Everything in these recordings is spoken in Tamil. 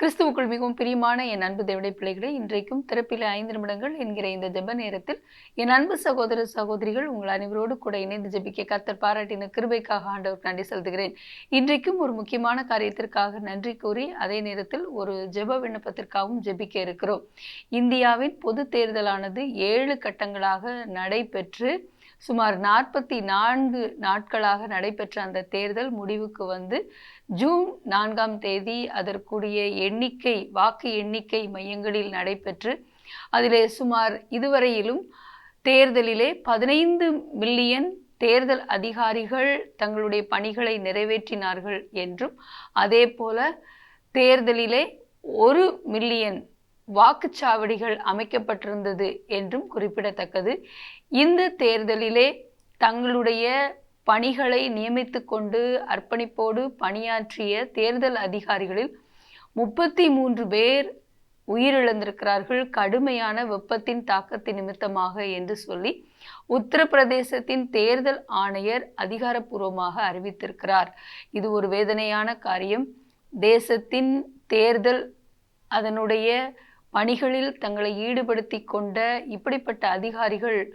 கிறிஸ்துவுக்குள் மிகவும் பிரியமான என் அன்பு தேவடைய பிள்ளைகளை இன்றைக்கும் திறப்பிலே ஐந்து நிமிடங்கள் என்கிற இந்த ஜெப நேரத்தில் என் அன்பு சகோதர சகோதரிகள் உங்கள் அனைவரோடு கூட இணைந்து ஜெபிக்க கத்தர் பாராட்டின கிருபைக்காக ஆண்டவர் நன்றி செலுத்துகிறேன். இன்றைக்கும் ஒரு முக்கியமான காரியத்திற்காக நன்றி கூறி அதே நேரத்தில் ஒரு ஜெப விண்ணப்பத்திற்காகவும் ஜெபிக்க இருக்கிறோம். இந்தியாவின் பொது தேர்தலானது ஏழு கட்டங்களாக நடைபெற்று சுமார் நாற்பத்தி நான்கு நாட்களாக நடைபெற்ற அந்த தேர்தல் முடிவுக்கு வந்து ஜூன் நான்காம் தேதி அதற்குரிய எண்ணிக்கை வாக்கு எண்ணிக்கை மையங்களில் நடைபெற்று அதிலே சுமார் இதுவரையிலும் தேர்தலிலே பதினைந்து மில்லியன் தேர்தல் அதிகாரிகள் தங்களுடைய பணிகளை நிறைவேற்றினார்கள் என்றும் அதே போல தேர்தலிலே ஒரு மில்லியன் வாக்குச்சாவடிகள் அமைக்கப்பட்டிருந்தது என்றும் குறிப்பிடத்தக்கது. இந்த தேர்தலிலே தங்களுடைய பணிகளை நியமித்து கொண்டு அர்ப்பணிப்போடு பணியாற்றிய தேர்தல் அதிகாரிகளில் முப்பத்தி மூன்று பேர் உயிரிழந்திருக்கிறார்கள். கடுமையான வெப்பத்தின் தாக்கத்தின் நிமித்தமாக என்று சொல்லி உத்தரப்பிரதேசத்தின் தேர்தல் ஆணையர் அதிகாரப்பூர்வமாக அறிவித்திருக்கிறார். இது ஒரு வேதனையான காரியம். தேசத்தின் தேர்தல் அதனுடைய பணிகளில் தங்களை ஈடுபடுத்தி கொண்ட இப்படிப்பட்ட அதிகாரிகள்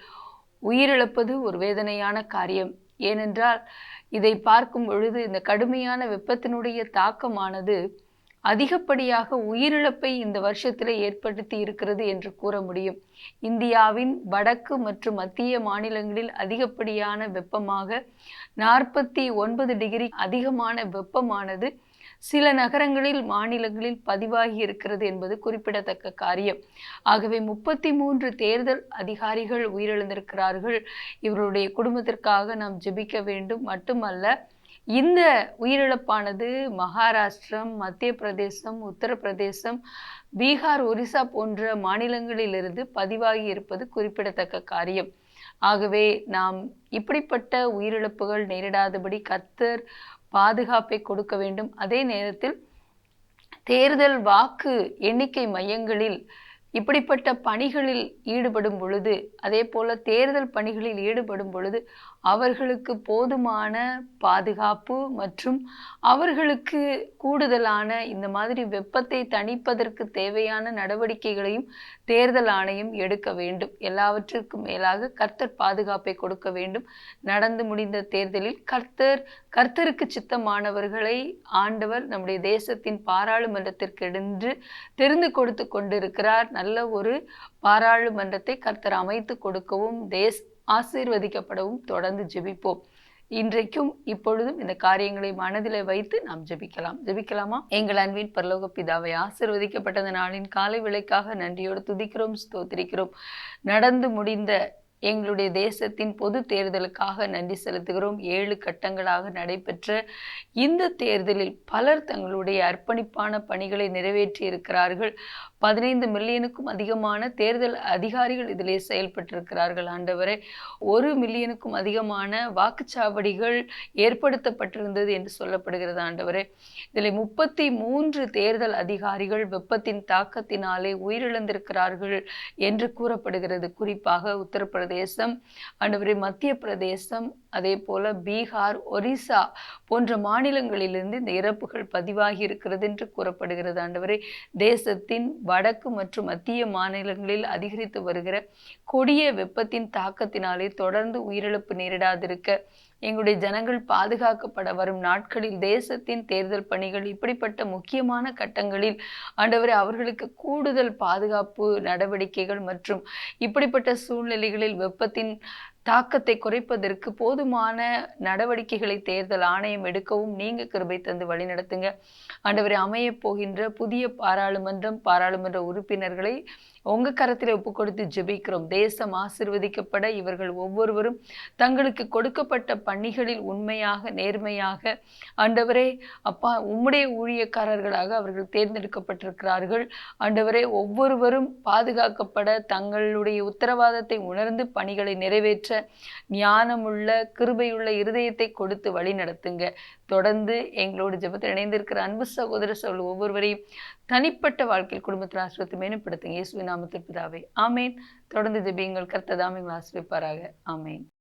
உயிரிழப்பது ஒரு வேதனையான காரியம். ஏனென்றால் இதை பார்க்கும் பொழுது இந்த கடுமையான வெப்பத்தினுடைய தாக்கமானது அதிகப்படியாக உயிரிழப்பை இந்த வருஷத்தில் ஏற்படுத்தி இருக்கிறது என்று கூற முடியும். இந்தியாவின் வடக்கு மற்றும் மத்திய மாநிலங்களில் அதிகப்படியான வெப்பமாக நாற்பத்தி ஒன்பது டிகிரி அதிகமான வெப்பமானது சில நகரங்களில் மாநிலங்களில் பதிவாகி இருக்கிறது என்பது குறிப்பிடத்தக்க காரியம். ஆகவே முப்பத்தி மூன்று தேர்தல் அதிகாரிகள் உயிரிழந்திருக்கிறார்கள். இவருடைய குடும்பத்திற்காக நாம் ஜெபிக்க வேண்டும். மட்டுமல்ல இந்த உயிரிழப்பானது மகாராஷ்டிரம் மத்திய பிரதேசம் உத்தரப்பிரதேசம் பீகார் ஒரிசா போன்ற மாநிலங்களிலிருந்து பதிவாகி இருப்பது குறிப்பிடத்தக்க காரியம். ஆகவே நாம் இப்படிப்பட்ட உயிரிழப்புகள் நேரிடாதபடி கத்தர் பாதுகாப்பை கொடுக்க வேண்டும். அதே நேரத்தில் தேர்தல் வாக்கு எண்ணிக்கை மையங்களில் இப்படிப்பட்ட பணிகளில் ஈடுபடும் பொழுது அதே போல தேர்தல் பணிகளில் ஈடுபடும் பொழுது அவர்களுக்கு போதுமான பாதுகாப்பு மற்றும் அவர்களுக்கு கூடுதலான இந்த மாதிரி வெப்பத்தை தணிப்பதற்கு தேவையான நடவடிக்கைகளையும் தேர்தல் ஆணையம் எடுக்க வேண்டும். எல்லாவற்றிற்கும் மேலாக கர்த்தர் பாதுகாப்பை கொடுக்க வேண்டும். நடந்து முடிந்த தேர்தலில் கர்த்தர் கர்த்தருக்கு சித்தமானவர்களை ஆண்டவர் நம்முடைய தேசத்தின் பாராளுமன்றத்திற்கு எடுத்து தெரிந்து கொடுத்து கொண்டிருக்கிறார். நல்ல ஒரு பாராளுமன்றத்தை கர்த்தர் அமைத்து கொடுக்கவும் தேஸ் ஆசீர்வதிக்கப்படவும் தொடர்ந்து ஜெபிப்போம். இன்றைக்கும் இப்பொழுதும் இந்த காரியங்களை மனதில் வைத்து நாம் ஜெபிக்கலாம். ஜெபிக்கலாமா? எங்கள் அன்பின் பரலோக பிதாவை ஆசிர்வதிக்கப்பட்டது நாளின் காலை விலைக்காக நன்றியோடு துதிக்கிறோம் ஸ்தோத்திரிக்கிறோம். நடந்து முடிந்த எங்களுடைய தேசத்தின் பொது தேர்தலுக்காக நன்றி செலுத்துகிறோம். ஏழு கட்டங்களாக நடைபெற்ற இந்த தேர்தலில் பலர் தங்களுடைய அர்ப்பணிப்பான பணிகளை நிறைவேற்றி இருக்கிறார்கள். பதினைந்து மில்லியனுக்கும் அதிகமான தேர்தல் அதிகாரிகள் இதிலே செயல்பட்டிருக்கிறார்கள். ஆண்டவரை ஒரு மில்லியனுக்கும் அதிகமான வாக்குச்சாவடிகள் ஏற்படுத்தப்பட்டிருந்தது என்று சொல்லப்படுகிறது. ஆண்டவரே இதில் முப்பத்தி மூன்று தேர்தல் அதிகாரிகள் வெப்பத்தின் தாக்கத்தினாலே உயிரிழந்திருக்கிறார்கள் என்று கூறப்படுகிறது. குறிப்பாக பிரதேசம் ஆண்டவரே மத்திய பிரதேசம் அதே போல பீகார் ஒரிசா போன்ற மாநிலங்களிலிருந்து இந்த இறப்புகள் பதிவாகி இருக்கிறது என்று கூறப்படுகிறது. ஆண்டவரே தேசத்தின் வடக்கு மற்றும் மத்திய மாநிலங்களில் அதிகரித்து வருகிற கொடிய வெப்பத்தின் தாக்கத்தினாலே தொடர்ந்து உயிரிழப்பு நேரிடாதிருக்க எங்களுடைய ஜனங்கள் பாதுகாக்கப்பட வரும் நாட்களில் தேசத்தின் தேர்தல் பணிகள் இப்படிப்பட்ட முக்கியமான கட்டங்களில் ஆண்டவரை அவர்களுக்கு கூடுதல் பாதுகாப்பு நடவடிக்கைகள் மற்றும் இப்படிப்பட்ட சூழ்நிலைகளில் வெப்பத்தின் தாக்கத்தை குறைப்பதற்கு போதுமான நடவடிக்கைகளை தேர்தல் ஆணையம் எடுக்கவும் நீங்க கிருபை தந்து வழிநடத்துங்க. ஆண்டவரை அமைய போகின்ற புதிய பாராளுமன்றம் பாராளுமன்ற உறுப்பினர்களை உங்க கரத்தில் ஒப்பு கொடுத்து ஜெபிக்கிறோம். தேசம் ஆசிர்வதிக்கப்பட இவர்கள் ஒவ்வொருவரும் தங்களுக்கு கொடுக்கப்பட்ட பணிகளில் உண்மையாக நேர்மையாக. ஆண்டவரே அப்பா உம்முடைய ஊழியக்காரர்களாக அவர்கள் தேர்ந்தெடுக்கப்பட்டிருக்கிறார்கள். ஆண்டவரே ஒவ்வொருவரும் பாதுகாக்கப்பட தங்களுடைய உத்தரவாதத்தை உணர்ந்து பணிகளை நிறைவேற்ற ஞானமுள்ள கிருபையுள்ள இருதயத்தை கொடுத்து வழி நடத்துங்க. தொடர்ந்து எங்களோட ஜெபத்தில் இணைந்திருக்கிற அன்பு சகோதர சகோதர ஒவ்வொருவரையும் தனிப்பட்ட வாழ்க்கையில் குடும்பத்தில் ஆசிரியத்தை மேம்படுத்துங்க. இயேசுவின் நாமத்திற்பிதாவே ஆமேன். தொடர்ந்து ஜெபியுங்கள். கர்த்ததாமே எங்களை ஆசிரியப்பாராக ஆமேன்.